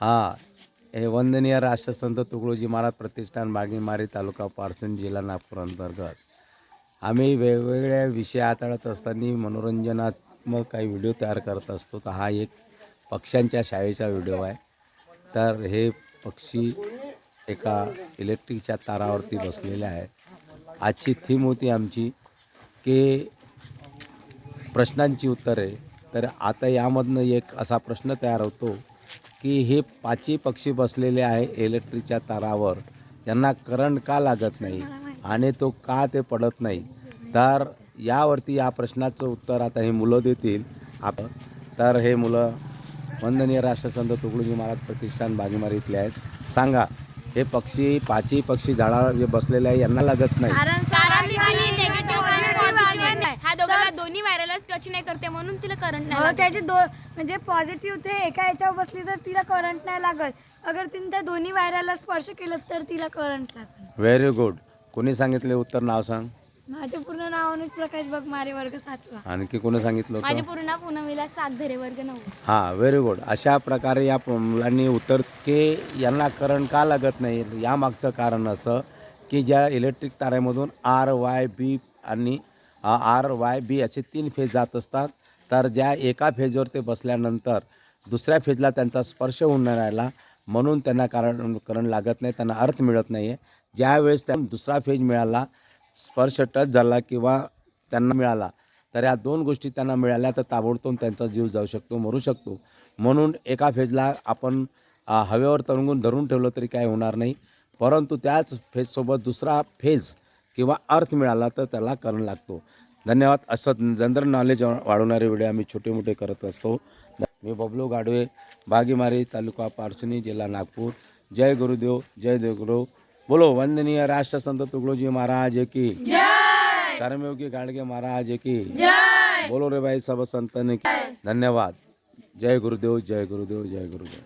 हा हे वंदनीय राष्ट्रसंत तुकडोजी महाराज प्रतिष्ठान बागीमारी तालुका पारसून जिल्हा नागपूर अंतर्गत. आम्ही वेगवेगळ्या विषय हाताळत असताना मनोरंजनात्मक काही व्हिडिओ तयार करत असतो. तर हा एक पक्ष्यांच्या शाळेचा व्हिडिओ आहे. तर हे पक्षी एका इलेक्ट्रिकच्या तारावरती बसलेले आहे आजची थीम होती आमची की प्रश्नांची उत्तरे. तर आता यामधनं एक असा प्रश्न तयार होतो की हे पाचही पक्षी बसलेले आहे इलेक्ट्रिकच्या तारावर. यांना करंट का लागत नाही आणि तो का ते पडत नाही? तर यावरती या प्रश्नाचं उत्तर आता हे मुलं देतील. आपण तर हे मुलं वंदनीय राष्ट्रसंत तुकडोजी महाराज प्रतिष्ठान बागेमार इथले आहेत. सांगा हे पक्षी पाचही पक्षी झाडावर जे बसलेले आहे यांना लागत नाही कारण कारण ती निगेटिव्ह आणि पॉझिटिव्ह वाढवत नाही. ह्या दोघांना दोन्ही व्हायरल टच नाही करते म्हणून तिला करंट नाही हो लागत. त्याचे दो म्हणजे पॉझिटिव्ह ते एका याच्यावर बसली तर तिला करंट नाही लागत. अगर तिने त्या दोन्ही वायराला स्पर्श केलं तर तिला करंट लागत व्हेरी गुड कोणी सांगितले उत्तर नाव सांग? माझे पूर्ण नाव अनुज प्रकाश बघ मारे वर्ग सातवा. आणखी कोणी सांगितलं माझे होतं पूर्ण पूनमीला सागधरे वर्ग नऊ. हां व्हेरी गुड अशा प्रकारे या प- मुलांनी उत्तर की यांना करंट का लागत नाही? यामागचं कारण असं की ज्या इलेक्ट्रिक ताऱ्यामधून आर वाय बी आणि आर वाय बी असे तीन फेज जात असतात. तर ज्या एका फेजवर ते बसल्यानंतर दुसऱ्या फेजला त्यांचा स्पर्श होऊन राहिला. म्हणून त्यांना कारण करण लागत नाही त्यांना अर्थ मिळत नाही आहे ज्यावेळेस त्यांना दुसरा फेज मिळाला स्पर्श टच झाला किंवा त्यांना मिळाला तर या दोन गोष्टी त्यांना मिळाल्या तर ताबडतोब त्यांचा जीव जाऊ शकतो मरू शकतो. म्हणून एका फेजला आपण हवेवर तरंगून धरून ठेवलं तरी काय होणार नाही. परंतु त्याच फेजसोबत दुसरा फेज किंवा अर्थ मिळाला तर त्याला करण लागतो. धन्यवाद. असं जनरल नॉलेज वाढवणारे व्हिडिओ आम्ही छोटे मोठे करत असतो. मी बबलू गाडवे बागीमारी तालुका पारसुनी जिल्हा नागपूर. जय गुरुदेव जय देवगुरु. बोलो वंदनीय राष्ट्रसंत तुकडोजी महाराज की. कर्मयोगी गाडगे महाराज की. बोलो रे भाई सब संतन की. धन्यवाद. जय गुरुदेव जय गुरुदेव जय गुरुदेव.